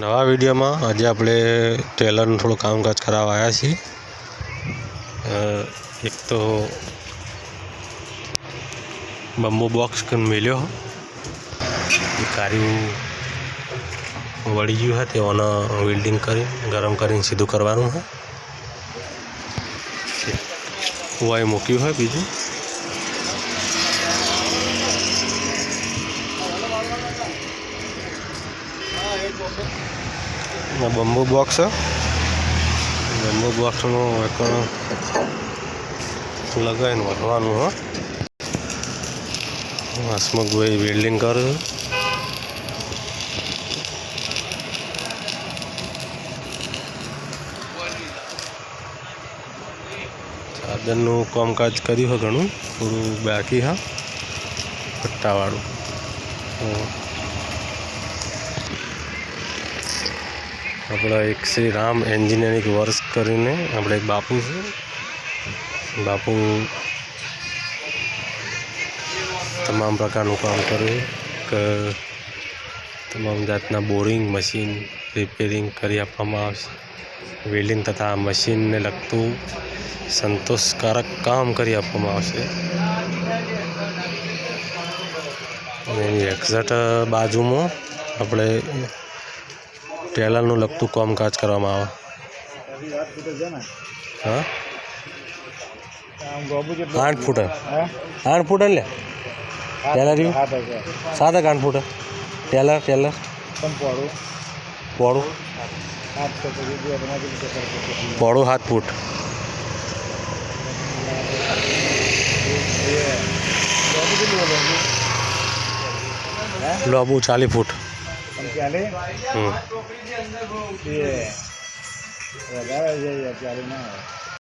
નવા વિડિયોમાં આજે આપણે ટેલરનો થોડું કામકાજ કરાવવા આવ્યા છીએ એક તો બમ્બો બોક્સ કન મેલ્યો ગાર્યું વળી ગયું છે તે ઓને વેલ્ડિંગ કરી ગરમ કરીને સીધું કરવાનો છે હુવાઈ મૂકી હોય બીજું એ બોક્સ માં બમ્બુ બોક્સ છે બમ્બુ બોક્સનો એક લગાયન ભરવાનું હો આ સ્મોગ વેલ્ડિંગ કરું આદન નું કામકાજ કરીયો ઘણો હું બેઠી હા પટ્ટા વાળું ઓ આપણા એક શ્રી રામ એન્જિનિયરિંગ વર્ષ કરીને આપણે એક બાપુ છે બાપુ તમામ પ્રકારનું કામ કરે કે તમામ જાતના બોરિંગ મશીન રિપેરિંગ કરી આપવામાં આવશે વેલ્ડિંગ તથા મશીનને લગતું સંતોષકારક કામ કરી આપવામાં આવશે એની એક્ઝેક્ટ બાજુમાં આપણે ट्रेलर नु लगत काज कर आठ फूट आठ फूट है टेलर सात एक आठ फूट टेलर टेलर पड़ो पड़ो हाथ फूट लबू चाली फूट पंचाले ये ये ना